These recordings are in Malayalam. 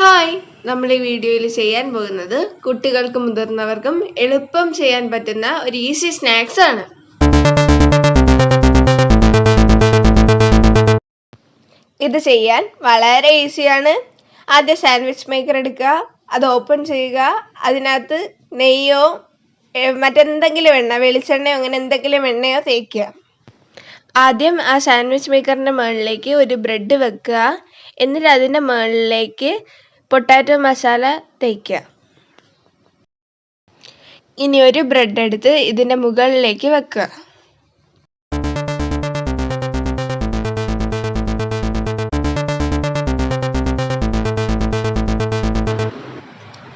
ഹായ് നമ്മൾ ഈ വീഡിയോയിൽ ചെയ്യാൻ പോകുന്നത് കുട്ടികൾക്കും മുതിർന്നവർക്കും എളുപ്പം ചെയ്യാൻ പറ്റുന്ന ഒരു ഈസി സ്നാക്സ് ആണ്. ഇത് ചെയ്യാൻ വളരെ ഈസിയാണ്. ആദ്യം സാൻഡ്വിച്ച് മേക്കർ എടുക്കുക അത് ഓപ്പൺ ചെയ്യുക. അതിനകത്ത് നെയ്യോ മറ്റെന്തെങ്കിലും എണ്ണ വെളിച്ചെണ്ണയോ അങ്ങനെ എന്തെങ്കിലും എണ്ണയോ തേക്കുക. ആദ്യം ആ സാൻഡ്വിച്ച് മേക്കറിന്റെ മുകളിലേക്ക് ഒരു ബ്രെഡ് വെക്കുക. എന്നിട്ട് അതിന്റെ മുകളിലേക്ക് പൊട്ടാറ്റോ മസാല തേക്കുക. ഇനി ഒരു ബ്രെഡ് എടുത്ത് ഇതിന്റെ മുകളിലേക്ക് വെക്കുക.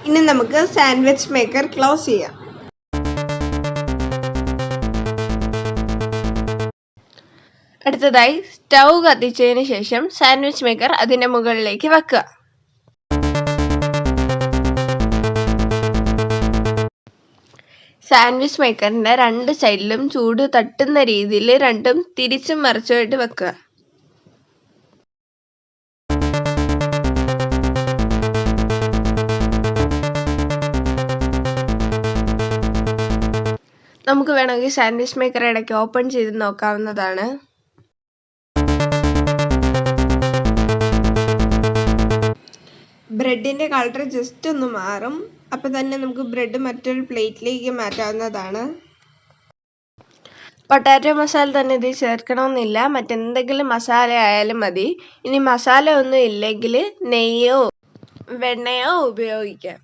ഇനി നമുക്ക് സാൻഡ്വിച്ച് മേക്കർ ക്ലോസ് ചെയ്യാം. അടുത്തതായി സ്റ്റൗ കത്തിച്ചതിന് ശേഷം സാൻഡ്വിച്ച് മേക്കർ അതിന്റെ മുകളിലേക്ക് വെക്കുക. സാൻഡ്വിച്ച് മേക്കറിന്റെ രണ്ട് സൈഡിലും ചൂട് തട്ടുന്ന രീതിയിൽ രണ്ടും തിരിച്ചും മറിച്ചുമായിട്ട് വെക്കുക. നമുക്ക് വേണമെങ്കിൽ സാൻഡ്വിച്ച് മേക്കർ ഇടയ്ക്ക് ഓപ്പൺ ചെയ്ത് നോക്കാവുന്നതാണ്. ബ്രെഡിന്റെ കളർ ജസ്റ്റ് ഒന്ന് മാറും. അപ്പം തന്നെ നമുക്ക് ബ്രെഡ് മറ്റൊരു പ്ലേറ്റിലേക്ക് മാറ്റാവുന്നതാണ്. പൊട്ടാറ്റോ മസാല തന്നെ ഇതിൽ ചേർക്കണമെന്നില്ല. മറ്റെന്തെങ്കിലും മസാല ആയാലും മതി. ഇനി മസാല ഒന്നും ഇല്ലെങ്കിൽ നെയ്യോ വെണ്ണയോ ഉപയോഗിക്കാം.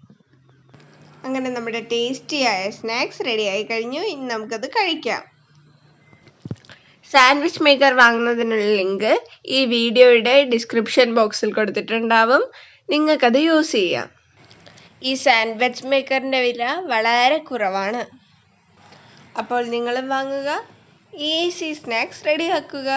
അങ്ങനെ നമ്മുടെ ടേസ്റ്റിയായ സ്നാക്സ് റെഡി ആയി കഴിഞ്ഞു. ഇനി നമുക്കത് കഴിക്കാം. സാൻഡ്വിച്ച് മേക്കർ വാങ്ങുന്നതിനുള്ള ലിങ്ക് ഈ വീഡിയോയുടെ ഡിസ്ക്രിപ്ഷൻ ബോക്സിൽ കൊടുത്തിട്ടുണ്ടാവും. നിങ്ങൾക്കത് യൂസ് ചെയ്യാം. ഈ സാൻഡ്വിച്ച് മേക്കറിന്റെ വില വളരെ കുറവാണ്. അപ്പോൾ നിങ്ങളും വാങ്ങുക ഈസി സ്നാക്സ് റെഡിയാക്കുക